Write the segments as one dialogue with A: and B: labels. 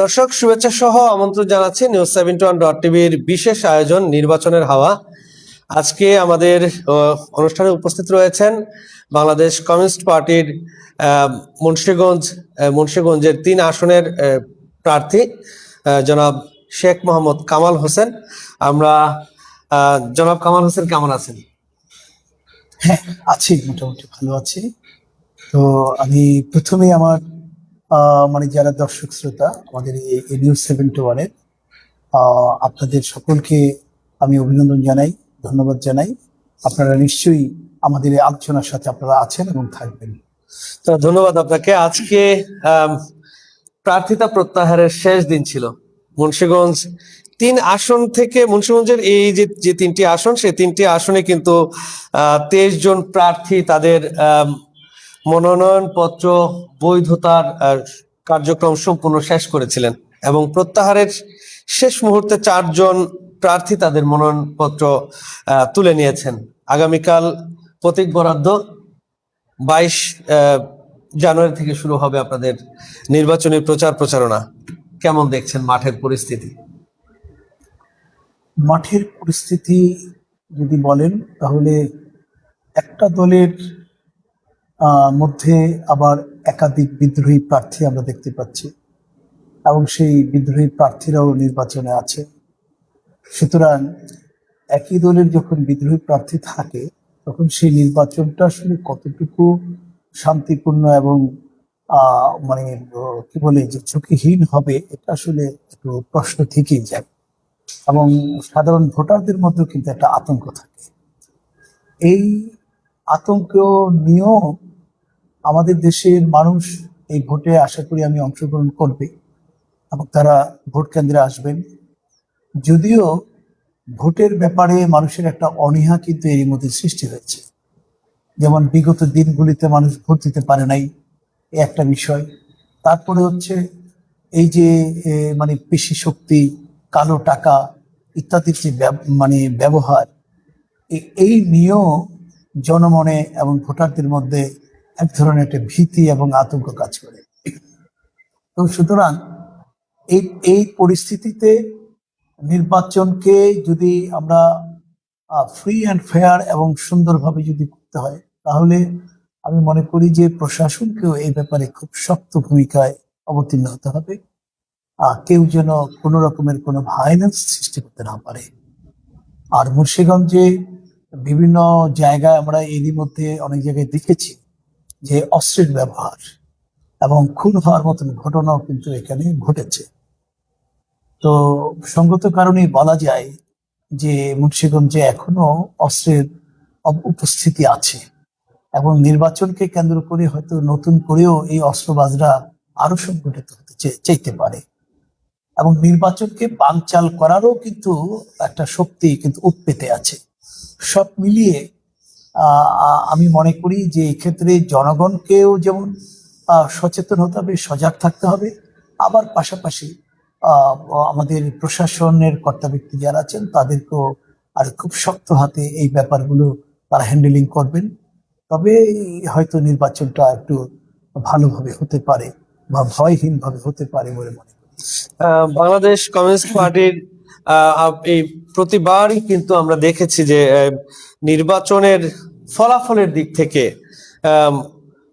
A: দর্শক, শুভেচ্ছা সহ আমন্ত্রণ জানাচ্ছি নিউজ সেভেন্টি ওয়ান ডট টিভির বিশেষ আয়োজন, নির্বাচনের হাওয়া। আজকে আমাদের অনুষ্ঠানে উপস্থিত রয়েছেন বাংলাদেশ কমিউনিস্ট পার্টির মুন্সিগঞ্জ মুন্সিগঞ্জের তিন আসনের প্রার্থী জনাব শেখ মোহাম্মদ কামাল হোসেন। আমরা জনাব কামাল হোসেন কেমন আছেন?
B: হ্যাঁ আছি, মোটামুটি ভালো আছি। তো আমি প্রথমে আমার মানে যারা দর্শক শ্রোতা, আমাদের এই নিউজ সেভেন্টি ওয়ানের আপনাদের সকলকে আমি অভিনন্দন জানাই, ধন্যবাদ জানাই। আপনারা নিশ্চয়ই আমাদের এই আলোচনার সাথে আপনারা আছেন এবং থাকবেন।
A: তো ধন্যবাদ আপনাকে। আজকে প্রার্থিতা প্রত্যাহারের শেষ দিন ছিল। মুন্সীগঞ্জ তিন আসন থেকে, মুন্সিগঞ্জের এই যে যে তিনটি আসন, সেই তিনটি আসনে কিন্তু তেইশ জন প্রার্থী তাদের মনোনয়নপত্র, বৈধতার কার্যক্রম সম্পূর্ণ শেষ করেছিলেন এবং প্রত্যাহারের শেষ মুহূর্তে চারজন প্রার্থী তাদের মনোনয়নপত্র তুলে নিয়েছেন। আগামীকাল প্রতীক বরাদ্দ বাইশ জানুয়ারি থেকে শুরু হবে আপনাদের নির্বাচনী প্রচার প্রচারণা। কেমন দেখছেন মাঠের পরিস্থিতি?
B: মাঠের পরিস্থিতি যদি বলেন, তাহলে একটা দলের মধ্যে আবার একাধিক বিদ্রোহী প্রার্থী আমরা দেখতে পাচ্ছি। এবং সেই বিদ্রোহী প্রার্থীরাও নির্বাচনে আছে। সুতরাং একই দলের যখন বিদ্রোহী প্রার্থী থাকে, তখন সেই নির্বাচনটা আসলে কতটুকু শান্তিপূর্ণ এবং মানে কি বলে, যে ঝুঁকিহীন হবে, এটা আসলে একটু প্রশ্ন থেকেই যায়। এবং সাধারণ ভোটারদের মধ্যেও কিন্তু একটা আতঙ্ক থাকে। এই আতঙ্ক নিয়েও আমাদের দেশের মানুষ এই ভোটে আশা করি আমি অংশগ্রহণ করবে এবং তারা ভোট কেন্দ্রে আসবেন। যদিও ভোটের ব্যাপারে মানুষের একটা অনীহা কিন্তু এরই মধ্যে সৃষ্টি হয়েছে। যেমন বিগত দিনগুলিতে মানুষ ভোট দিতে পারে নাই একটা বিষয়। তারপরে হচ্ছে এই যে মানে পেশি শক্তি, কালো টাকা ইত্যাদির যে মানে ব্যবহার এই নিয়েও জনমনে এবং ভোটারদের মধ্যে এক ধরনের একটা ভীতি এবং আতঙ্ক কাজ করে। তো সুতরাং এই এই পরিস্থিতিতে নির্বাচনকে যদি আমরা ফ্রি অ্যান্ড ফেয়ার এবং সুন্দরভাবে যদি করতে হয় তাহলে আমি মনে করি যে প্রশাসনকেও এই ব্যাপারে খুব শক্ত ভূমিকায় অবতীর্ণ হতে হবে। আহ, কেউ যেন কোনো রকমের কোনো ভায়োলেন্স সৃষ্টি করতে না পারে। আর মুর্শিগঞ্জে বিভিন্ন জায়গায় আমরা এরই মধ্যে অনেক জায়গায় দেখেছি যে অস্ত্রের ব্যবহার এবং খুন হওয়ার মতন ঘটনাও কিন্তু এখানে ঘটেছে। তো সঙ্গত কারণেই বলা যায় যে মুন্সিগঞ্জে এখনও অস্ত্রের উপস্থিতি আছে এবং নির্বাচনকে কেন্দ্র করে হয়তো নতুন করেও এই অস্ত্রবাজরা আরও সংগঠিত হতে চাইতে পারে। এবং নির্বাচনকে বানচাল করারও কিন্তু একটা শক্তি কিন্তু উৎপেতে আছে। সব মিলিয়ে আমি মনে করি যে এক্ষেত্রে জনগণকেও যেমন সচেতন হতে হবে, সজাগ থাকতে হবে। আবার পাশাপাশি আমাদের প্রশাসনের কর্তা ব্যক্তি যারা আছেন, তাদেরকেও আর খুব শক্ত হাতে এই ব্যাপারগুলো তারা হ্যান্ডেলিং করবেন। তবে হয়তো নির্বাচনটা একটু ভালোভাবে হতে পারে বা ভয়হীনভাবে হতে পারে বলে মনে
A: বাংলাদেশ কমিউনিস্ট পার্টির এই প্রতিবারই কিন্তু আমরা দেখেছি যে নির্বাচনের ফলাফলের দিক থেকে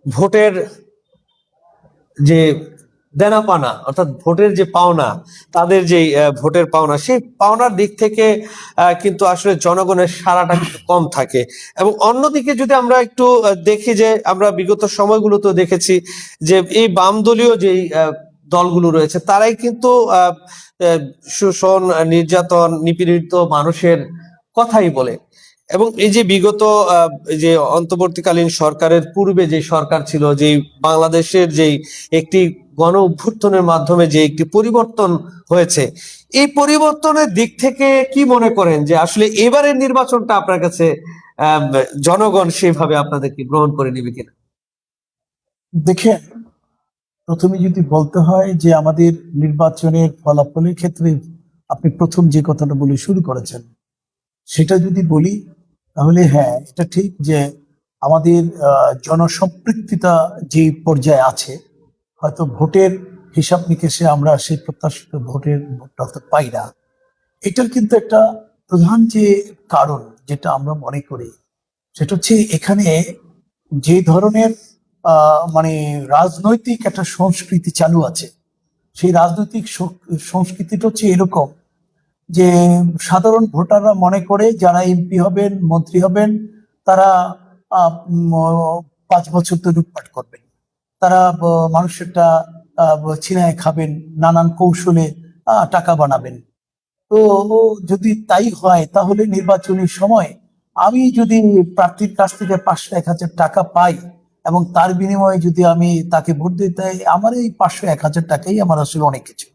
A: ভোটের যে দেনা পানা অর্থাৎ ভোটের যে পাওনা তাদের যে ভোটের পাওনা সেই পাওনার দিক থেকে কিন্তু আসলে জনগণের সারাটা কিন্তু কম থাকে। এবং অন্যদিকে যদি আমরা একটু দেখি যে আমরা বিগত সময়গুলোতেও দেখেছি যে এই বাম দলীয় যেই দলগুলো রয়েছে তারাই কিন্তু আহ, শোষণ নির্যাতন নিপীড়িত মানুষের কথাই বলে। এবং এই যে বিগত যে অন্তর্বর্তীকালীন সরকারের পূর্বে যে সরকার ছিল যে বাংলাদেশের যেই একটি গণ অভ্যুত্থানের মাধ্যমে যে একটি পরিবর্তন হয়েছে, এই পরিবর্তনের দিক থেকে কি মনে করেন যে আসলে এবারের নির্বাচনটা আপনার কাছে জনগণ সেভাবে আপনাদেরকে গ্রহণ করে নেবে কিনা?
B: দেখেন, প্রথমে যদি বলতে হয় যে আমাদের নির্বাচনের ফলাফলের ক্ষেত্রে আপনি প্রথম যে কথাটা বলে শুরু করেছেন, সেটা যদি বলি তাহলে হ্যাঁ এটা ঠিক যে আমাদের জনসম্পৃক্ততা যে পর্যায়ে আছে, হয়তো ভোটের হিসাব নিকেশে আমরা সেই প্রত্যাশিত ভোটের ভোটটা হয়তো পাই না। এটার কিন্তু একটা প্রধান যে কারণ যেটা আমরা মনে করি, সেটা হচ্ছে এখানে যে ধরনের মানে রাজনৈতিক একটা সংস্কৃতি চালু আছে, সেই রাজনৈতিক সংস্কৃতিটা হচ্ছে এরকম যে সাধারণ ভোটাররা মনে করে যারা এমপি হবেন, মন্ত্রী হবেন, তারা পাঁচ বছর তো লুটপাট করবেন। তারা মানুষেরটা ছিনায় খাবেন, নানান কৌশলে টাকা বানাবেন। তো যদি তাই হয়, তাহলে নির্বাচনের সময় আমি যদি প্রার্থীর কাছ থেকে পাঁচশো এক হাজার টাকা পাই এবং তার বিনিময়ে যদি আমি তাকে ভোট দিতে, আমার এই পাঁচশো এক হাজার টাকাই আমার আসলে অনেক কিছু।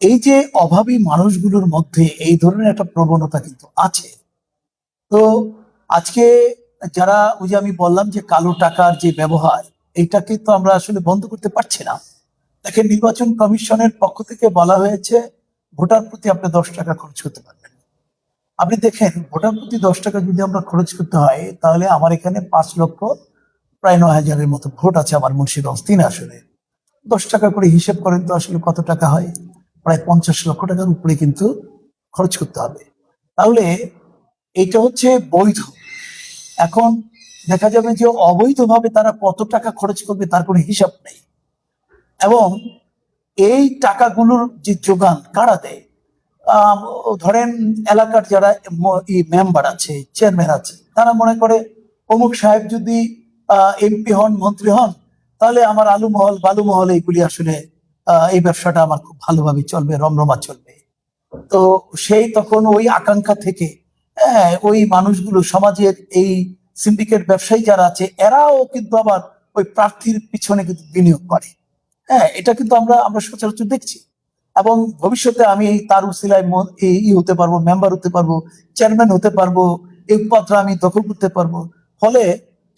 B: এই যে অভাবী মানুষগুলোর মধ্যে এই ধরনের একটা প্রবণতা কিন্তু আছে। তো আজকে যারা ওই যে আমি বললাম যে কালো টাকার যে ব্যবহার, এইটাকে তো আমরা আসলে বন্ধ করতে পারছি না। দেখেন, নির্বাচন কমিশনের পক্ষ থেকে বলা হয়েছে, ভোটার প্রতি আপনি দশ টাকা খরচ করতে পারবেন। আপনি দেখেন, ভোটার প্রতি দশ টাকা যদি আমরা খরচ করতে হয়, তাহলে আমার এখানে পাঁচ লক্ষ, প্রায় নয় হাজারের মতো ভোট আছে আমার মুন্সিগঞ্জ, তিন আসনে। দশ টাকা করে হিসেব করেন তো আসলে কত টাকা হয়? প্রায় পঞ্চাশ লক্ষ টাকার উপরে কিন্তু খরচ করতে হবে। তাহলে এটা হচ্ছে বৈধ। এখন দেখা যাবে যে অবৈধভাবে তারা কত টাকা খরচ করবে তার কোনো হিসাব নেই। এবং এই টাকাগুলোর যে যোগান কারা দেয়? ধরেন এলাকার যারা মেম্বার আছে, চেয়ারম্যান আছে, তারা মনে করে, অমুক সাহেব যদি এমপি হন, মন্ত্রী হন, তাহলে আমার আলু মহল বালু মহল এইগুলি আসলে এই ব্যবসাটা আমার খুব ভালোভাবে চলবে রমরমা চলবে। তো সেই তখন ওই আকাঙ্ক্ষা থেকে হ্যাঁ, ওই মানুষগুলো সমাজের এই সিন্ডিকেট ব্যবসায়ী যারা আছে এরাও কিন্তু আবার ওই প্রার্থীর পিছনে কিন্তু বিনিয়োগ করে। হ্যাঁ এটা কিন্তু আমরা আমরা সচরাচর দেখছি। এবং ভবিষ্যতে আমি তার উসিলায় ই হতে পারব মেম্বার হতে পারব চেয়ারম্যান হতে পারব এই পদটা আমি দখল করতে পারব। ফলে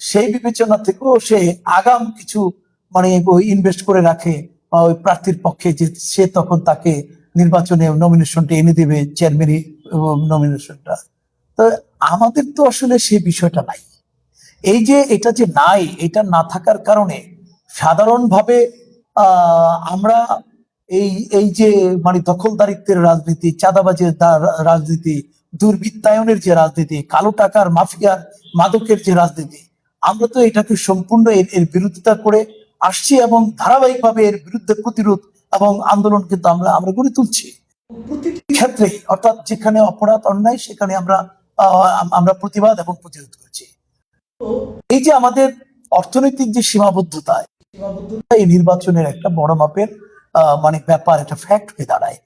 B: সেই বিবেচনা থেকেও সে আগাম কিছু মানে ইনভেস্ট করে রাখে ওই প্রার্থীর পক্ষে যে সে তখন তাকে নির্বাচনে নমিনেশনটা এনে দেবে চেয়ারম্যানই নমিনেশনটা তো আমাদের তো আসলে সে বিষয়টা নাই। এই যে এটা যে নাই, এটা না থাকার কারণে সাধারণভাবে আমরা এই এই যে মানে দখলদারিত্বের রাজনীতি, চাঁদাবাজের রাজনীতি, দুর্বৃত্তায়নের যে রাজনীতি, কালো টাকার, মাফিয়ার, মাদকের যে রাজনীতি, আমরা তো এটাকে সম্পূর্ণ এর বিরোধিতা করে আসছি এবং ধারাবাহিকভাবে এর বিরুদ্ধে প্রতিরোধ এবং আন্দোলন কিন্তু আমরা আমরা গড়ে তুলছি। প্রতিটি ক্ষেত্রে অর্থাৎ যেখানে অপরাধ, অন্যায়, সেখানে আমরা আমরা প্রতিবাদ এবং প্রতিরোধ করছি। এই যে আমাদের অর্থনৈতিক যে সীমাবদ্ধতা, এই নির্বাচনের একটা বড় মাপের মানে ব্যাপার, একটা ফ্যাক্ট হয়ে দাঁড়ায়।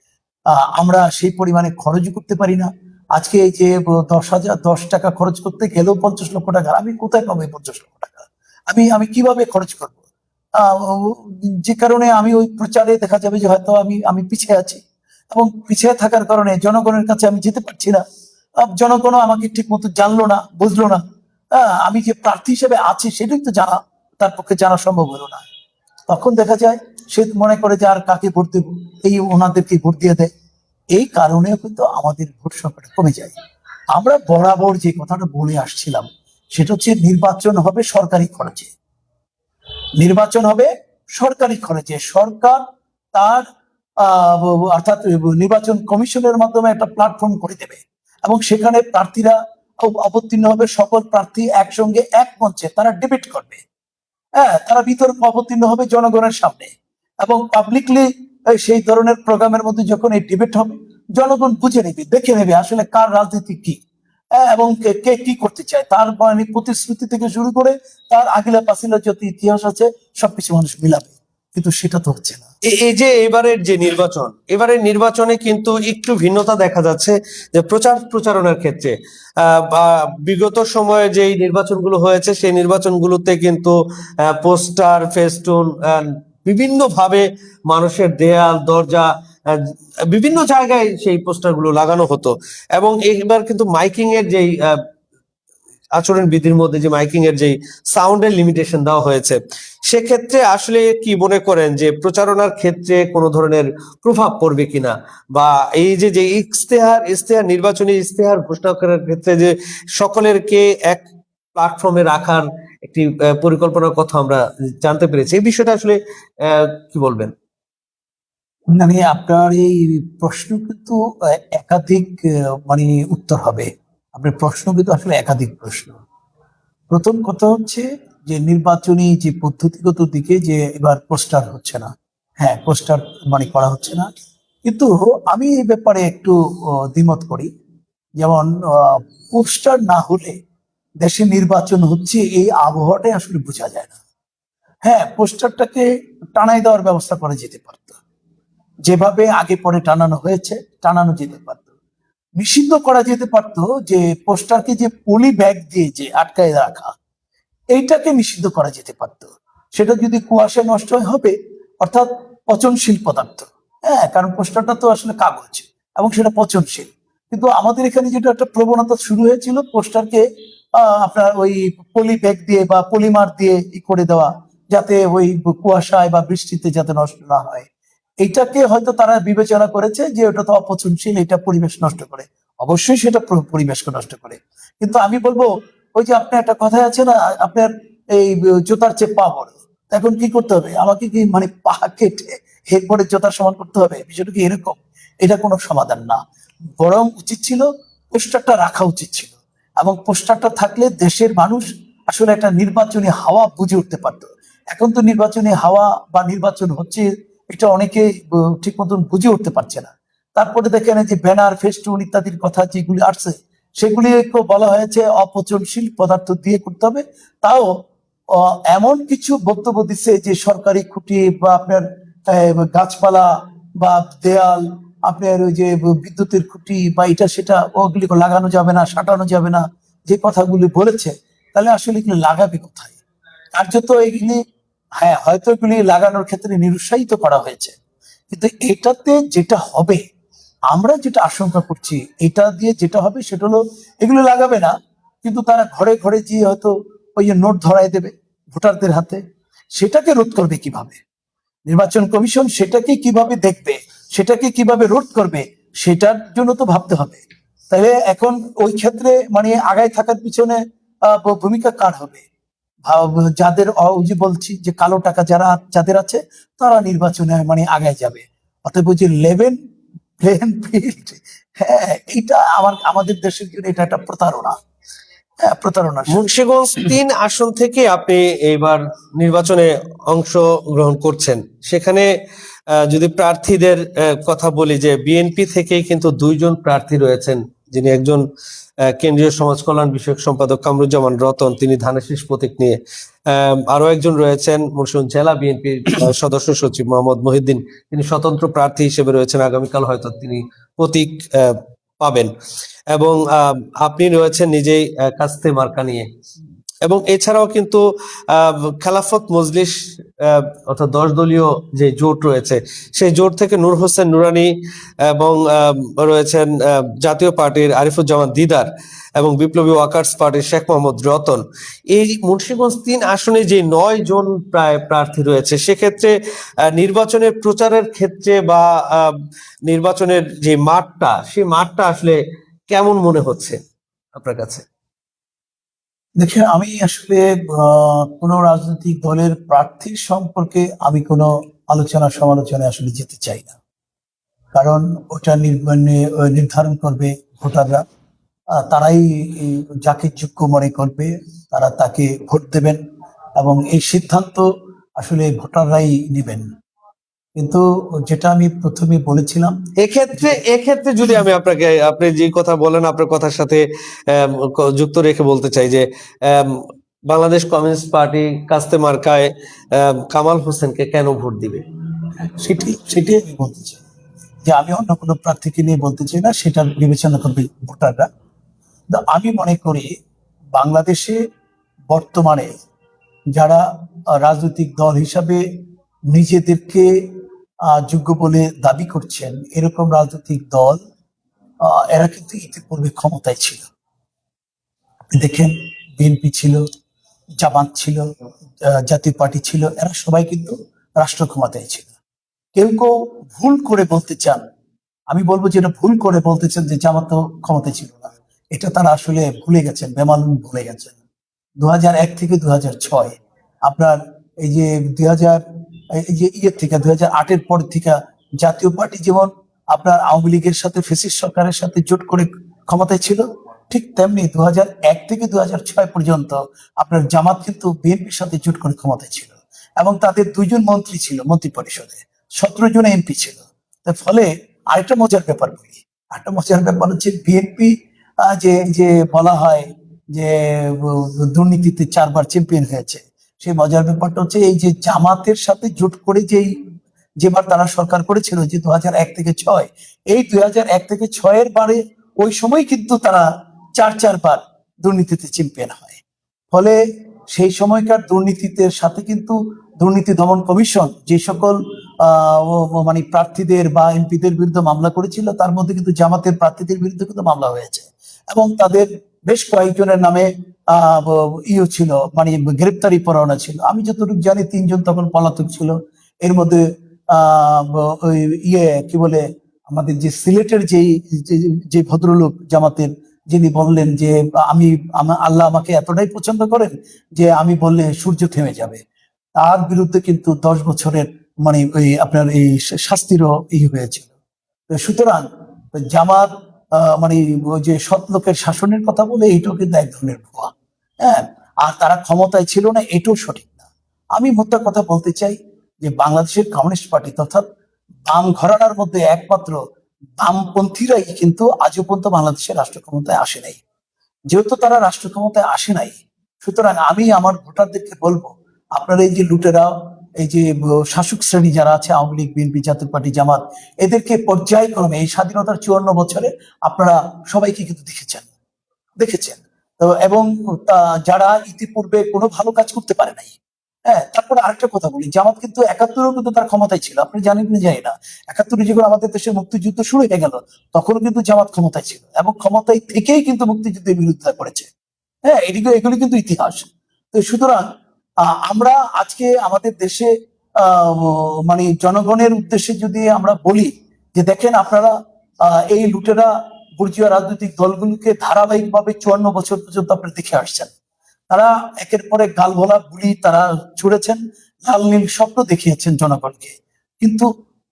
B: আমরা সেই পরিমাণে খরচ করতে পারি না। আজকে এই যে দশ হাজার, দশ টাকা খরচ করতে গেলেও পঞ্চাশ লক্ষ টাকা, আমি কোথায় পাবো পঞ্চাশ লক্ষ টাকা? আমি আমি কীভাবে খরচ করব? যে কারণে আমি ওই প্রচারে দেখা যাবে যে হয়তো আমি আমি পিছিয়ে আছি। এবং পিছিয়ে থাকার কারণে জনগণের কাছে আমি যেতে পারছি না। জনগণও আমাকে ঠিক মতো জানলো না বুঝলো না। আহ, আমি যে প্রার্থী হিসেবে আছি সেটাই তো জানা তার পক্ষে জানা সম্ভব হলো না। তখন দেখা যায় সে মনে করে যে আর কাকে ভোট দেবো? এই ওনাদেরকে ভোট দিয়ে দেয়। এই কারণেও কিন্তু আমাদের ভোট সংখ্যাটা কমে যায়। আমরা বরাবর যে কথাটা বলে আসছিলাম সেটা হচ্ছে নির্বাচন হবে সরকারি খরচে। নির্বাচন হবে সরকারি খরচে। সরকার তার অর্থাৎ নির্বাচন কমিশনের মাধ্যমে একটা প্ল্যাটফর্ম করে দেবে। এবং সেখানে প্রার্থীরা অব- অবতীর্ণ হবে, সকল প্রার্থী একসঙ্গে এক মঞ্চে তারা ডিবেট করবে। হ্যাঁ তারা বিতর্ক অবতীর্ণ হবে জনগণের সামনে। এবং পাবলিকলি সেই ধরনের প্রোগ্রামের মধ্যে যখন এই ডিবেট হবে, জনগণ বুঝে নেবে, দেখে নেবে আসলে কার রাজনীতি কি। এবং কে কে করতে চায় তার মানে প্রতিশ্রুতি থেকে শুরু করে তার আগিলা পাসিলা যত ইতিহাস আছে, সবকিছু মানুষ মিলাবে। কিন্তু সেটা তো হচ্ছে না।
A: এই যে এবারের যে নির্বাচন, এবারের নির্বাচনে কিন্তু একটু ভিন্নতা দেখা যাচ্ছে যে প্রচার প্রচারণার ক্ষেত্রে। বিগত সময়ে যে নির্বাচনগুলো হয়েছে, সেই নির্বাচনগুলোতে কিন্তু পোস্টার, ফেস্টুন বিভিন্ন ভাবে মানুষের দেয়াল, দরজা বিভিন্ন জায়গায় সেই পোস্টারগুলো লাগানো হতো। এবং এইবার কিন্তু মাইকিং এর যেই আচরণ বিধির মধ্যে যে মাইকিং এর যে সাউন্ডের লিমিটেশন দেওয়া হয়েছে, সেক্ষেত্রে আসলে কি মনে করেন যে প্রচারণার ক্ষেত্রে কোনো ধরনের প্রভাব পড়বে কিনা? বা এই যে যে ইস্তেহার ইস্তেহার নির্বাচনী ইস্তেহার ঘোষণা করার ক্ষেত্রে যে সকলেরকে এক প্ল্যাটফর্মে রাখার একটি পরিকল্পনার কথা আমরা জানতে পেরেছি। এই বিষয়টা আসলে কি বলবেন?
B: মানে আপনার এই প্রশ্ন কিন্তু একাধিক মানে উত্তর হবে। আপনার প্রশ্ন কিন্তু আসলে একাধিক প্রশ্ন। প্রথম কথা হচ্ছে যে নির্বাচনী যে পদ্ধতিগত দিকে যে এবার পোস্টার হচ্ছে না। হ্যাঁ পোস্টার মানে করা হচ্ছে না। কিন্তু আমি এই ব্যাপারে একটু দ্বিমত করি। যেমন পোস্টার না হলে দেশে নির্বাচন হচ্ছে এই আবহাওয়াটাই আসলে বোঝা যায় না। হ্যাঁ পোস্টারটাকে টানাই দেওয়ার ব্যবস্থা করা যেতে পারত যেভাবে আগে পরে টানানো হয়েছে, টানানো যেতে পারত। নিষিদ্ধ করা যেতে পারত যে পোস্টারকে যে পলি ব্যাগ দিয়ে যে আটকায় রাখা, এইটাকে নিষিদ্ধ করা যেতে পারত। সেটা যদি কুয়াশায় নষ্ট হবে, অর্থাৎ পচনশীল পদার্থ। হ্যাঁ কারণ পোস্টারটা তো আসলে কাগজ এবং সেটা পচনশীল। কিন্তু আমাদের এখানে যেটা একটা প্রবণতা শুরু হয়েছিল, পোস্টারকে আপনার ওই পলি ব্যাগ দিয়ে বা পলিমার দিয়ে ই করে দেওয়া, যাতে ওই কুয়াশায় বা বৃষ্টিতে যাতে নষ্ট না হয়। এইটাকে হয়তো তারা বিবেচনা করেছে যে ওটা তো অপচনশীল, এটা পরিবেশ নষ্ট করে। অবশ্যই সেটা প্র- পরিবেশকে নষ্ট করে। কিন্তু আমি বলব, ওই যে আপনার একটা কথা আছে না আপনার এই জুতার চেয়ে পা বড়, এখন কি করতে হবে? আমাকে কি মানে পা কেটে এরপরে জুতার সমান করতে হবে? বিষয়টা কি এরকম? এটা কোনো সমাধান না। বরং উচিত ছিল পোস্টারটা রাখা উচিত ছিল। এবং পোস্টারটা থাকলে দেশের মানুষ আসলে একটা নির্বাচনী হাওয়া বুঝে উঠতে পারতো। এখন তো নির্বাচনী হাওয়া বা নির্বাচন হচ্ছে এটা অনেকে ঠিক মতন বুঝে উঠতে পারছে না। তারপরে দেখেন যে ব্যানার ফেস্টুন ইত্যাদির কথা যেগুলি আসছে সেগুলি বলা হয়েছে অপচনশীল পদার্থ দিয়ে করতে হবে। তাও এমন কিছু বক্তব্য দিচ্ছে যে সরকারি খুঁটি বা আপনার গাছপালা বা দেয়াল, আপনার ওই যে বিদ্যুতের খুঁটি বা এটা সেটা ওগুলি লাগানো যাবে না, সাটানো যাবে না, যে কথাগুলি বলেছে, তাহলে আসলে এগুলি লাগাবে কোথায়? কার্যত এগুলি হ্যাঁ হয়তো এগুলি লাগানোর ক্ষেত্রে নিরুৎসাহিত করা হয়েছে। কিন্তু এটাতে যেটা হবে, আমরা যেটা আশঙ্কা করছি, এটা দিয়ে যেটা হবে সেটা হলো এগুলো লাগাবে না, কিন্তু তারা ঘরে ঘরে গিয়ে হয়তো ওই নোট ধরায় দেবে ভোটারদের হাতে। সেটাকে রোধ করবে কীভাবে? নির্বাচন কমিশন সেটাকে কীভাবে দেখবে, সেটাকে কীভাবে রোধ করবে, সেটার জন্য তো ভাবতে হবে। তাহলে এখন ওই ক্ষেত্রে মানে আগায় থাকার পিছনে ভূমিকা কার হবে? যাদের যে বলছি যে কালো টাকা যারা যাদের আছে, তারা নির্বাচনে মানে আগায় যাবে। অতএব যে লেভেন প্লেন ফিল্ড হ্যাঁ এটা আমার, আমাদের দেশের জন্য এটা একটা প্রতারণা। হ্যাঁ প্রতারণা।
A: মুন্সিগঞ্জ তিন আসন থেকে আপনি এবার নির্বাচনে অংশ গ্রহণ করছেন। সেখানে যদি প্রার্থীদের কথা বলি যে, বিএনপি থেকেই কিন্তু দুইজন প্রার্থী রয়েছেন। যিনি একজন কেন্দ্রীয় সমাজ কল্যাণ বিষয়ক সম্পাদক কামরুজ্জামান রতন, তিনি ধানের প্রতীক নিয়ে আরও একজন রয়েছেন মুর্শিদ জেলা বিএনপির সদস্য সচিব মোহাম্মদ মহিদ্দিন তিনি স্বতন্ত্র প্রার্থী হিসেবে রয়েছেন, আগামীকাল হয়তো তিনি প্রতীক পাবেন। এবং আপনি রয়েছেন নিজেই কাস্তে মার্কা নিয়ে। এবং এছাড়াও কিন্তু খেলাফত মজলিস অর্থাৎ দশ দলীয় যে জোট রয়েছে, সেই জোট থেকে নূর হোসেন নুরানি এবং রয়েছেন জাতীয় পার্টির আরিফুজ্জামান দিদার এবং বিপ্লবী ওয়াকার্স পার্টির শেখ মোহাম্মদ রতন। এই মুন্সিগঞ্জ তিন আসনে যে নয় জন প্রায় প্রার্থী রয়েছে, সেক্ষেত্রে নির্বাচনের প্রচারের ক্ষেত্রে বা নির্বাচনের যে মাঠটা, সেই মাঠটা আসলে কেমন মনে হচ্ছে আপনার কাছে?
B: দেখে আমি আসলে কোনো রাজনৈতিক দলের প্রার্থীর সম্পর্কে আমি কোনো আলোচনা সমালোচনায় আসলে যেতে চাই না। কারণ ওটা নির্ধারণ করবে ভোটাররা। তারাই যাকে যোগ্য মনে করবে, তারা তাকে ভোট দেবেন এবং এই সিদ্ধান্ত আসলে ভোটাররাই নেবেন। কিন্তু যেটা আমি প্রথমে বলেছিলাম
A: এক্ষেত্রে এক্ষেত্রে যদি আমি আপনাকে আপনি যে কথা বলেন আপনার কথার সাথে যুক্ত রেখে বলতে চাই যে বাংলাদেশ কমিউনিস্ট পার্টি কাস্তে মার্কায় কামাল হোসেনকে কেন ভোট দিবে?
B: সেটি সেটাই আমি বলতে চাই। যে আমি অন্য কোনো প্রার্থীকে নিয়ে বলতে চাই না সেটা বিবেচনা করবে ভোটাররা। আমি মনে করি বাংলাদেশে বর্তমানে যারা রাজনৈতিক দল হিসাবে নিজেদেরকে যোগ্য বলে দাবি করছেন এরকম রাজনৈতিক দল এরা কিন্তু ইতিপূর্বে ক্ষমতায় ছিল। দেখেন বিএনপি ছিল, জামাত ছিল জাতীয় পার্টি ছিল, এরা সবাই কিন্তু রাষ্ট্র ক্ষমতায় ছিল। কেউ কেউ ভুল করে বলতে চান, আমি বলব যে এটা ভুল করে বলতে চান যে জামাত ক্ষমতায় ছিল না। এটা তারা আসলে ভুলে গেছেন, বেমালুম ভুলে গেছেন। দু থেকে দু আপনার এই যে দুই হাজার ইয়ের থেকে দুই হাজার আটের পর থেকে জাতীয় পার্টি যেমন আপনার আওয়ামী লীগের সাথে ফেসিস সরকারের সাথে জোট করে ক্ষমতায় ছিল, ঠিক তেমনি দু এক থেকে দু ছয় পর্যন্ত আপনার জামাত কিন্তু বিএনপির সাথে জোট করে ক্ষমতায় ছিল এবং তাদের দুইজন মন্ত্রী ছিল মন্ত্রী পরিষদে সতেরো জন এমপি ছিল। তার ফলে আরেকটা মজার ব্যাপার বলি, আরেকটা মজার ব্যাপার হচ্ছে বিএনপি যে যে বলা হয় যে দুর্নীতিতে চারবার চ্যাম্পিয়ন হয়েছে সেই মজার ব্যাপারটা হচ্ছে এই যে জামাতের সাথে জোট করে যেই, যেবার তারা সরকার করেছিল যে দু এক থেকে ছয়, এই দুই এক থেকে ছয়ের বারে ওই সময় কিন্তু তারা চার চারবার দুর্নীতিতে চ্যাম্পিয়ন হয়। ফলে সেই সময়কার দুর্নীতিতে সাথে কিন্তু দুর্নীতি দমন কমিশন যে সকল মানে প্রার্থীদের বা এমপিদের বিরুদ্ধে মামলা করেছিল, তার মধ্যে কিন্তু জামাতের প্রার্থীদের বিরুদ্ধে কিন্তু মামলা হয়েছে। এবং তাদের বেশ কয়েকজনের নামে ইয়ে ছিল মানে গ্রেপ্তারি পরোয়ানা ছিল। আমি যতটুকু জানি, তিনজন তখন পলাতক ছিল। এর মধ্যে ইয়ে কি বলে, আমাদের যে সিলেটের যে- যে ভদ্রলোক জামাতের, যিনি বললেন যে, আমি আল্লাহ আমাকে এতটাই পছন্দ করেন যে আমি বললে সূর্য থেমে যাবে। তার বিরুদ্ধে কিন্তু দশ বছরের মানে ওই আপনার এই শাস্তিরও ই হয়েছিল। সুতরাং, জামাত মানে যে সৎ লোকের শাসনের কথা বলে এইটাও কিন্তু এক ধরনের ভুয়া। হ্যাঁ? আর তারা ক্ষমতায় ছিল না, এটাও সঠিক না। আমি মোদ্দা কথা বলতে চাই যে বাংলাদেশের কমিউনিস্ট পার্টি অর্থাৎ বাম ঘরানার মধ্যে একমাত্র বামপন্থীরাই কিন্তু আজও পর্যন্ত বাংলাদেশের রাষ্ট্র ক্ষমতায় আসে নাই। যেহেতু তারা রাষ্ট্র ক্ষমতায় আসে নাই, সুতরাং আমি আমার ভোটারদেরকে বলব, আপনারা এই যে লুটেরা এই যে শাসক শ্রেণি যারা আছে, Awami League, BNP, Jatiya Party, Jamaat, এদেরকে পর্যায়ক্রমে এই স্বাধীনতার চুয়ান্ন বছরে আপনারা সবাইকে কিন্তু দেখেছেন। দেখেছেন। এবং যারা ইতিপূর্বে কোনো ভালো কাজ করতে পারে নাই। হ্যাঁ তারপরে আরেকটা কথা বলি, জামাত কিন্তু একাত্তরেও কিন্তু তার ক্ষমতায় ছিল। আপনি জানেন না জানি না। একাত্তরে যখন আমাদের দেশের মুক্তিযুদ্ধ শুরু হয়ে গেল, তখনও কিন্তু জামাত ক্ষমতায় ছিল এবং ক্ষমতায় থেকেই কিন্তু মুক্তিযুদ্ধের বিরুদ্ধে করেছে। হ্যাঁ এদিকে এগুলি কিন্তু ইতিহাস। তো, সুতরাং আমরা আজকে আমাদের দেশে মানে জনগণের উদ্দেশ্যে যদি আমরা বলি যে দেখেন আপনারা এই লুটেরা বুর্জীয় রাজনৈতিক দলগুলোকে ধারাবাহিকভাবে চুয়ান্ন বছর পর্যন্ত আপনারা দেখে আসছেন। তারা একের পরে গাল ভোলা গুলি তারা ছুড়েছেন লাল নীল স্বপ্ন দেখিয়েছেন জনগণকে। কিন্তু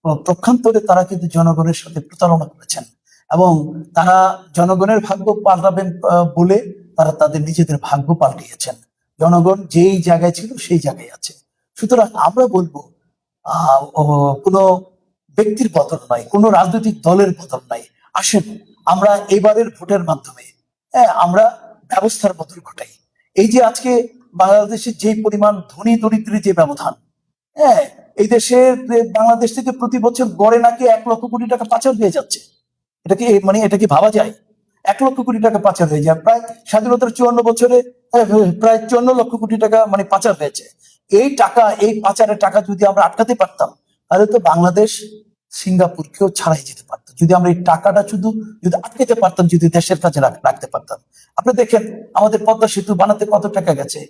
B: আহ, পক্ষান্তরে তারা কিন্তু জনগণের সাথে প্রতারণা করেছেন এবং তারা জনগণের ভাগ্য পাল্টাবেন বলে তারা তাদের নিজেদের ভাগ্য পাল্টিয়েছেন। জনগণ যেই জায়গায় ছিল সেই জায়গায় আছে। সুতরাং আমরা বলব কোনো ব্যক্তির বদল নয়, কোনো রাজনৈতিক দলের বদল নাই আসেন, আমরা এবারের ভোটের মাধ্যমে হ্যাঁ আমরা ব্যবস্থার বদল ঘটাই। এই যে আজকে বাংলাদেশের যে পরিমাণ ধনী দরিদ্রের যে ব্যবধান হ্যাঁ এই দেশে বাংলাদেশ থেকে প্রতি বছর গড়ে নাকি এক লক্ষ কোটি টাকা পাচার হয়ে যাচ্ছে। এটা কি মানে এটা কি ভাবা যায়? এক লক্ষ কোটি টাকা পাচার হয়ে যায় প্রায় স্বাধীনতার চুয়ান্ন বছরে প্রায় চুয়ান্ন লক্ষ কোটি টাকা মানে পাচার হয়েছে। এই টাকা, এই পাচারের টাকা যদি আমরা আটকাতে পারতাম, তাহলে তো বাংলাদেশ সিঙ্গাপুরকেও ছাড়াই যেতে পারতো। যদি আমরা এই টাকাটা শুধু, যদি আটকাতে পারতাম, যদি দেশের কাছে রাখ- রাখতে পারতাম। আপনি দেখেন, আমাদের পদ্মা সেতু বানাতে কত টাকা গেছে?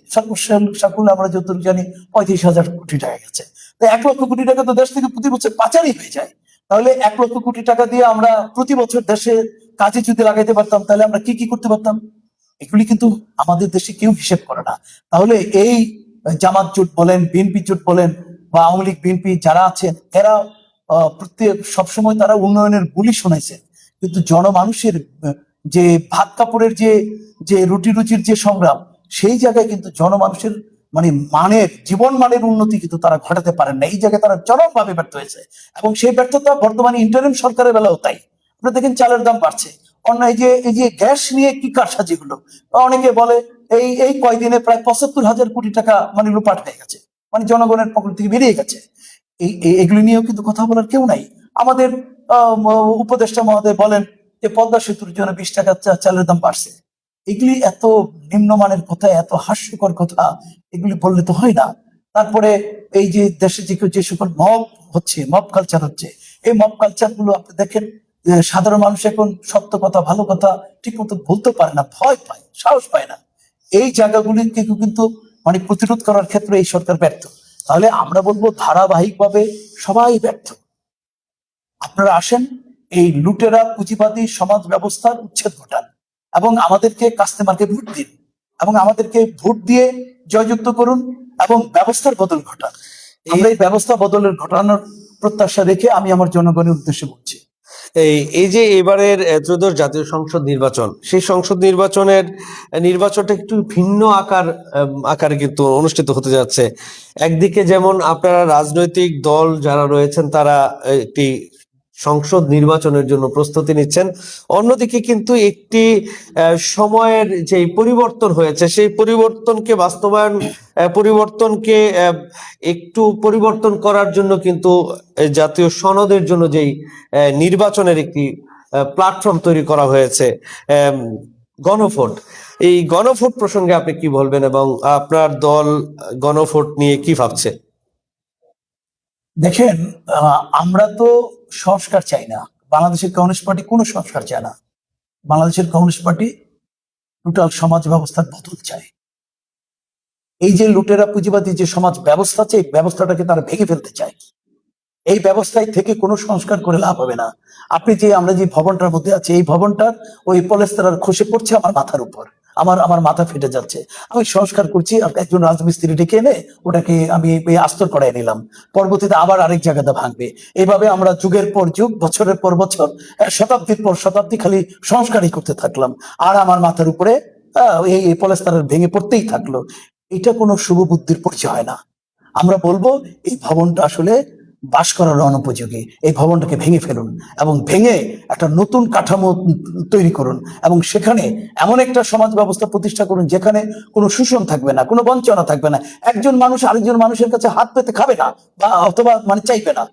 B: সকল আমরা যতটুকু জানি, পঁয়ত্রিশ হাজার কোটি টাকা গেছে। তো এক লক্ষ কোটি টাকা তো দেশ থেকে প্রতি বছর পাচারই হয়ে যায়। তাহলে এক লক্ষ কোটি টাকা দিয়ে আমরা প্রতি বছর দেশে কাজে যদি লাগাইতে পারতাম, তাহলে আমরা কি কি করতে পারতাম? এগুলি কিন্তু আমাদের দেশে কেউ হিসেব করে না। তাহলে এই জামাত জোট বলেন, বিএনপি জোট বলেন বা আওয়ামী লীগ, বিএনপি যারা আছেন, এরা প্রত্যেক, সবসময় তারা উন্নয়নের বুলি শোনাইছে কিন্তু জনমানুষের যে ভাত কাপড়ের যে যে রুটি রুচির যে সংগ্রাম, সেই জায়গায় কিন্তু জনমানুষের মানে মানের, জীবন মানের উন্নতি কিন্তু তারা ঘটাতে পারেন না। এই জায়গায় তারা চরমভাবে ব্যর্থ হয়েছে। এবং সেই ব্যর্থতা বর্তমানে ইন্টারিম সরকারের বেলাও তাই। আপনারা দেখেন চালের দাম বাড়ছে। অন্য এই যে এই যে গ্যাস নিয়ে কি কারসাজি হলো? অনেকে বলে, এই এই কয়দিনে প্রায় পঁচাত্তর হাজার কোটি টাকা মানে লুপাট হয়ে গেছে। মানে জনগণের পকেট থেকে বেরিয়ে গেছে। এই এগুলি নিয়েও কিন্তু কথা বলার কেউ নাই। আমাদের উপদেষ্টা মহোদয় বলেন যে পদ্মা সেতুর জন্য বিশ টাকা চালের দাম বাড়ছে। এগুলি এত নিম্নমানের কথা, এত হাস্যকর কথা, এগুলি বললে তো হয় না। তারপরে এই যে দেশে যে যে সকল মব হচ্ছে, মব কালচার হচ্ছে, এই মব কালচারগুলো আপনি দেখেন সাধারণ মানুষ এখন সত্য কথা ভালো কথা ঠিক মতো বলতে পারে না ভয় পায় সাহস পায় না। এই জায়গাগুলিকে কিন্তু মানে প্রতিরোধ করার ক্ষেত্রে এই সরকার ব্যর্থ। তাহলে আমরা বলব ধারাবাহিকভাবে সবাই ব্যর্থ। আপনারা আসেন এই লুটেরা পুঁজিবাদী সমাজ ব্যবস্থার উচ্ছেদ ঘটান এবং আমাদেরকে কাস্টমারকে ভোট দিন এবং আমাদেরকে ভোট দিয়ে জয়যুক্ত করুন এবং ব্যবস্থার বদল ঘটান। আমরা এই ব্যবস্থা বদলের ঘটানোর প্রত্যাশা রেখে আমি আমার জনগণের উদ্দেশ্যে বলছি।
A: এই যে এবারের ত্রয়োদশ জাতীয় সংসদ নির্বাচন, সেই সংসদ নির্বাচনের নির্বাচনটা একটু ভিন্ন আকার আকারে কিন্তু অনুষ্ঠিত হতে যাচ্ছে। একদিকে যেমন আপনারা রাজনৈতিক দল যারা রয়েছেন, তারা একটি সংসদ নির্বাচনের জন্য প্রস্তুতি নিচ্ছেন। অন্যদিকে কিন্তু একটি সময়ের যে পরিবর্তন হয়েছে, সেই পরিবর্তনকে বাস্তবায়ন পরিবর্তনকে একটু পরিবর্তন করার জন্য কিন্তু জাতীয় সনদের জন্য যেই নির্বাচনের একটি প্ল্যাটফর্ম তৈরি করা হয়েছে গণভোট। এই গণভোট প্রসঙ্গে আপনি কি বলবেন এবং আপনার দল গণভোট নিয়ে কি ভাবছে?
B: দেখেন আমরা তো সংস্কার চাই না। বাংলাদেশের কমিউনিস্ট পার্টি কোনো সংস্কার চায় না। বাংলাদেশের কমিউনিস্ট পার্টি টোটাল সমাজ ব্যবস্থার বদল চায়। এই যে লুটেরা, পুঁজিবাদী যে সমাজ ব্যবস্থা আছে এই ব্যবস্থাটাকে তারা ভেঙে ফেলতে চায়। এই ব্যবস্থায় থেকে কোনো সংস্কার করে লাভ হবে না। আপনি যে, আমরা যে ভবনটার মধ্যে আছি, এই ভবনটার ওই পলেস্তারার খসে পড়ছে আমার মাথার উপর। আমার আমার মাথা ফেটে যাচ্ছে। আমি সংস্কার করছি একজন রাজমিস্ত্রি ডেকে এনে ওটাকে আমি আস্তর করাই নিলাম। পরবর্তীতে আবার আরেক জায়গাতে ভাঙবে। এইভাবে আমরা যুগের পর যুগ, বছরের পর বছর শতাব্দীর পর শতাব্দী খালি সংস্কারই করতে থাকলাম। আর আমার মাথার উপরে এই পলেস্তারের ভেঙে পড়তেই থাকল। এটা কোনো শুভ বুদ্ধির পরিচয় হয় না। আমরা বলব, এই ভবনটা আসলে বাস করার অনুপযোগী। এই ভবনটাকে ভেঙে ফেলুন এবং ভেঙে একটা নতুন কাঠামো তৈরি করুন এবং সেখানে এমন একটা সমাজ ব্যবস্থা প্রতিষ্ঠা করুন যেখানে কোনো শোষণ থাকবে না কোনো বঞ্চনা থাকবে না। একজন মানুষ আরেকজন মানুষের কাছে হাত পেতে খাবে না বা অথবা মানে চাইবে না।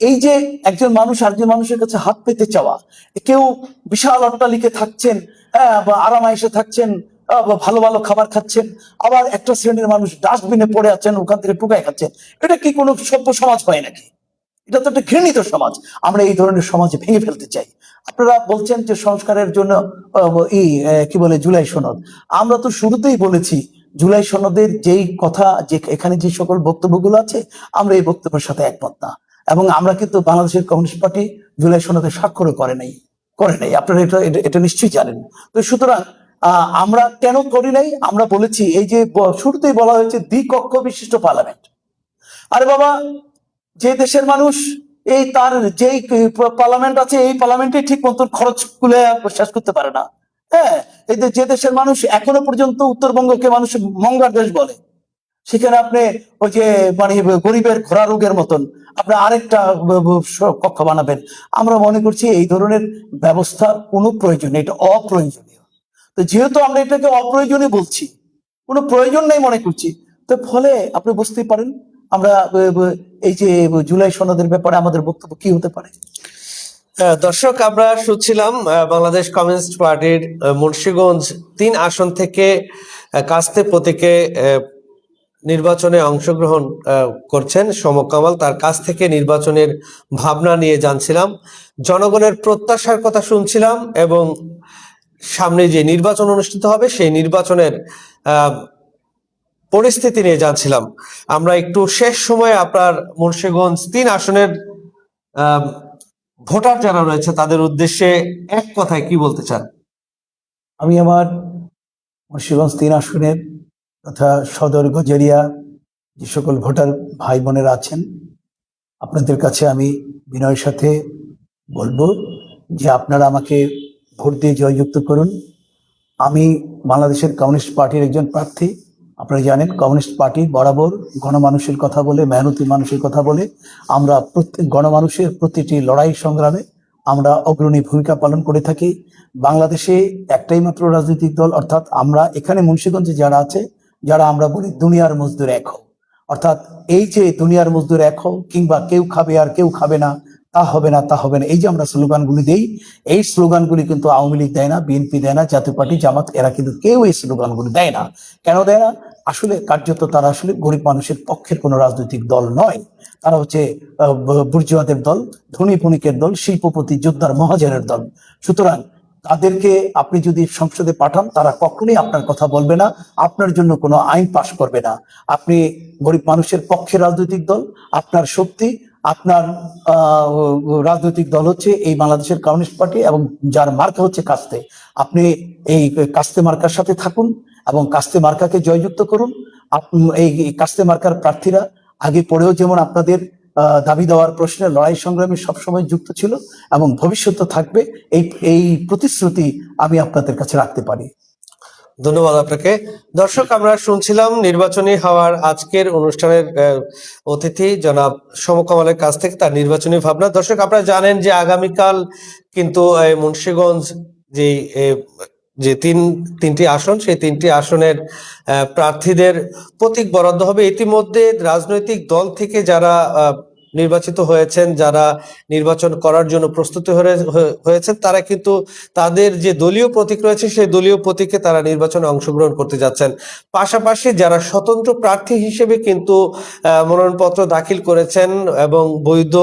B: এই যে একজন মানুষ আরেকজন মানুষের কাছে হাত পেতে চাওয়া কেউ বিশাল অট্টালিকে থাকছেন হ্যাঁ, বা আরামায়েসে থাকছেন ভালো ভালো খাবার খাচ্ছেন আবার একটা শ্রেণির মানুষ ডাস্টবিনে পড়ে আছেন, ওখান থেকে টুকায় খাচ্ছেন এটা কি কোনো সভ্য সমাজ হয় নাকি? এটা তো একটা ঘৃণিত সমাজ। আমরা এই ধরনের সমাজ ভেঙে ফেলতে চাই। আপনারা বলছেন যে সংস্কারের জন্য ই কি বলে, জুলাই সনদ। আমরা তো শুরুতেই বলেছি, জুলাই সনদের যেই কথা, যে এখানে যে সকল বক্তব্যগুলো আছে, আমরা এই বক্তব্যের সাথে একমত না। এবং আমরা কিন্তু বাংলাদেশের কমিউনিস্ট পার্টি জুলাই সনদে স্বাক্ষরও করে নাই করে নাই। আপনারা এটা, এটা- নিশ্চয়ই জানেন। তো সুতরাং আমরা কেন করি নাই? আমরা বলেছি, এই যে শুরুতেই বলা হয়েছে দ্বিকক্ষ বিশিষ্ট পার্লামেন্ট আরে বাবা, যে দেশের মানুষ এই তার যেই পার্লামেন্ট আছে, এই পার্লামেন্টে ঠিক মতন খরচ খুলে শেষ করতে পারে না। হ্যাঁ এই যে- দেশের মানুষ এখনও পর্যন্ত উত্তরবঙ্গকে মানুষ মঙ্গার দেশ বলে, সেখানে আপনি ওই যে মানে গরিবের ঘোড়া রোগের মতন আপনি আরেকটা কক্ষ বানাবেন। আমরা মনে করছি এই ধরনের ব্যবস্থা কোনো প্রয়োজন এটা অপ্রয়োজনীয়। তো যেহেতু আমরা এটাকে অপ্রয়োজনীয় বলছি, কোনো প্রয়োজন নেই মনে করছি, তো ফলে আপনি বুঝতেই পারেন আমরা এই যে জুলাই সনদের ব্যাপারে আমাদের বক্তব্য কি হতে পারে।
A: দর্শক, আমরা শুনছিলাম বাংলাদেশ কমিউনিস্ট পার্টির মুন্সিগঞ্জ তিন আসন থেকে কাস্তে প্রতীকে নির্বাচনে অংশগ্রহণ করছেন সমকামাল তার কাছ থেকে নির্বাচনের ভাবনা নিয়ে জানছিলাম। জনগণের প্রত্যাশার কথা শুনছিলাম এবং সামনে যে নির্বাচন অনুষ্ঠিত হবে, সেই নির্বাচনের পরিস্থিতি নিয়ে জানছিলাম। আমরা একটু শেষ সময়ে আপনার মুন্সিগঞ্জ তিন আসনের ভোটার যারা রয়েছে, তাদের উদ্দেশ্যে এক কথায় কি বলতে চান?
B: আমি আমার মুন্সিগঞ্জ তিন আসনের তথা সদর গজেরিয়া যে সকল ভোটার ভাই বোনেরা আছেন, আপনাদের কাছে আমি বিনয়ের সাথে বলব যে আপনারা আমাকে ভোট দিয়ে জয়যুক্ত করুন। আমি বাংলাদেশের কমিউনিস্ট পার্টির একজন প্রার্থী। আপনারা জানেন, কমিউনিস্ট পার্টি বরাবর গণমানুষের কথা বলে, মেহনতি মানুষের কথা বলে। আমরা প্রত্যেক গণমানুষের প্রতিটি লড়াই সংগ্রামে আমরা অগ্রণী ভূমিকা পালন করে থাকি। বাংলাদেশে একটাই মাত্র রাজনৈতিক দল, অর্থাৎ আমরা এখানে মুন্সিগঞ্জে যারা আছে, যারা আমরা বলি দুনিয়ার মজদুর এক হও। অর্থাৎ এই যে দুনিয়ার মজদুর এক হও, কিংবা কেউ খাবে আর কেউ খাবে না তা হবে না, তা হবে না। এই যে আমরা স্লোগানগুলি দেই, এই স্লোগানগুলি কিন্তু আওয়ামী লীগ দেয় না, বিএনপি দেয় না, জাতীয় পার্টি, জামাত, এরা কিন্তু কেউ এই স্লোগানগুলি দেয় না। কেন দেয় না? আসলে কার্যত তারা আসলে গরিব মানুষের পক্ষের কোনো রাজনৈতিক দল নয়। তারা হচ্ছে বুর্জুয়াদের দল, ধনী বণিকের দল, শিল্পপতি, যোদ্ধার মহাজনের দল। সুতরাং তাদেরকে আপনি যদি সংসদে পাঠান, তারা কখনোই আপনার কথা বলবে না, আপনার জন্য কোনো আইন পাশ করবে না। আপনি গরিব মানুষের পক্ষে রাজনৈতিক দল, আপনার শক্তি আপনার রাজনৈতিক দল হচ্ছে এই বাংলাদেশের কমিউনিস্ট পার্টি এবং যার মার্কা হচ্ছে কাস্তে। আপনি এই কাস্তে মার্কার সাথে থাকুন এবং কাস্তে মার্কাকে জয়যুক্ত করুন। এই কাস্তে মার্কার প্রার্থীরা আগে পড়েও যেমন আপনাদের দাবি দেওয়ার প্রশ্নে লড়াই সংগ্রামে সবসময় যুক্ত ছিল এবং ভবিষ্যতে থাকবে, এই এই প্রতিশ্রুতি আমি আপনাদের কাছে রাখতে পারি।
A: ধন্যবাদ আপনাকে। দর্শক, আমরা শুনছিলাম নির্বাচনী হওয়ার আজকের অনুষ্ঠানের অতিথি জনাব সমকমলের কাছ থেকে তার নির্বাচনী ভাবনা। দর্শক, আপনারা জানেন যে আগামীকাল কিন্তু মুন্সীগঞ্জ যে যে তিন, তিনটি আসন, সেই তিনটি আসনের প্রার্থীদের প্রতীক বরাদ্দ হবে। ইতিমধ্যে রাজনৈতিক দল থেকে যারা নির্বাচিত হয়েছেন, যারা নির্বাচন করার জন্য প্রস্তুতি হয়ে- হয়ে- হয়েছেন, তারা কিন্তু তাদের যে দলীয় প্রতীক রয়েছে, সেই দলীয় প্রতীকে তারা নির্বাচনে অংশগ্রহণ করতে যাচ্ছেন। পাশাপাশি যারা স্বতন্ত্র প্রার্থী হিসেবে কিন্তু মনোনয়নপত্র দাখিল করেছেন এবং বৈধ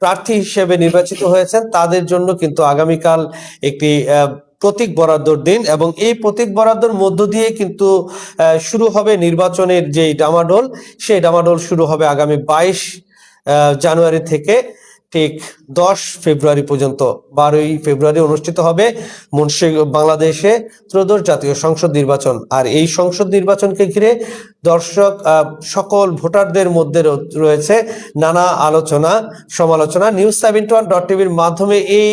A: প্রার্থী হিসেবে নির্বাচিত হয়েছেন, তাদের জন্য কিন্তু আগামীকাল একটি প্রতীক বরাদ্দর দিন এবং এই প্রতীক বরাদ্দর মধ্য দিয়ে কিন্তু শুরু হবে নির্বাচনের যে ডামাডোল, সেই ডামাডোল শুরু হবে আগামী বাইশ জানুয়ারি থেকে ঠিক দশ ফেব্রুয়ারি পর্যন্ত, বারোই ফেব্রুয়ারি অনুষ্ঠিত হবে মুন্সি বাংলাদেশে ত্রয়োদশ জাতীয় সংসদ নির্বাচন। আর এই সংসদ নির্বাচনকে ঘিরে দর্শক সকল ভোটারদের মধ্যে রয়েছে নানা আলোচনা, সমালোচনা। নিউজ সেভেন্টি ওয়ান ডট টিভির মাধ্যমে এই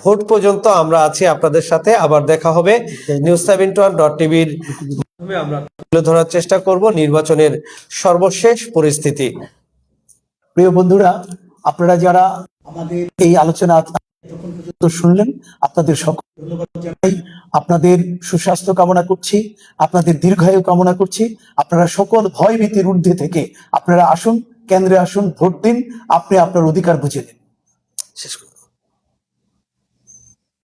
A: ভোট পর্যন্ত আমরা আছি আপনাদের সাথে। আবার দেখা হবে নিউজ সেভেন্টি ওয়ান ডট টিভির আমরা তুলে ধরার চেষ্টা করব নির্বাচনের সর্বশেষ পরিস্থিতি।
B: প্রিয় বন্ধুরা, আপনারা যারা আমাদের এই আলোচনা শুনলেন, আপনাদের সকল ধন্যবাদ আপনাদের সুস্বাস্থ্য কামনা করছি, আপনাদের দীর্ঘায়ু কামনা করছি। আপনারা সকল ভয় ভীতির ঊর্ধ্বে থেকে আপনারা আসুন, কেন্দ্রে আসুন, ভোট দিন, আপনি আপনার অধিকার বুঝে নিন।
A: শেষ করব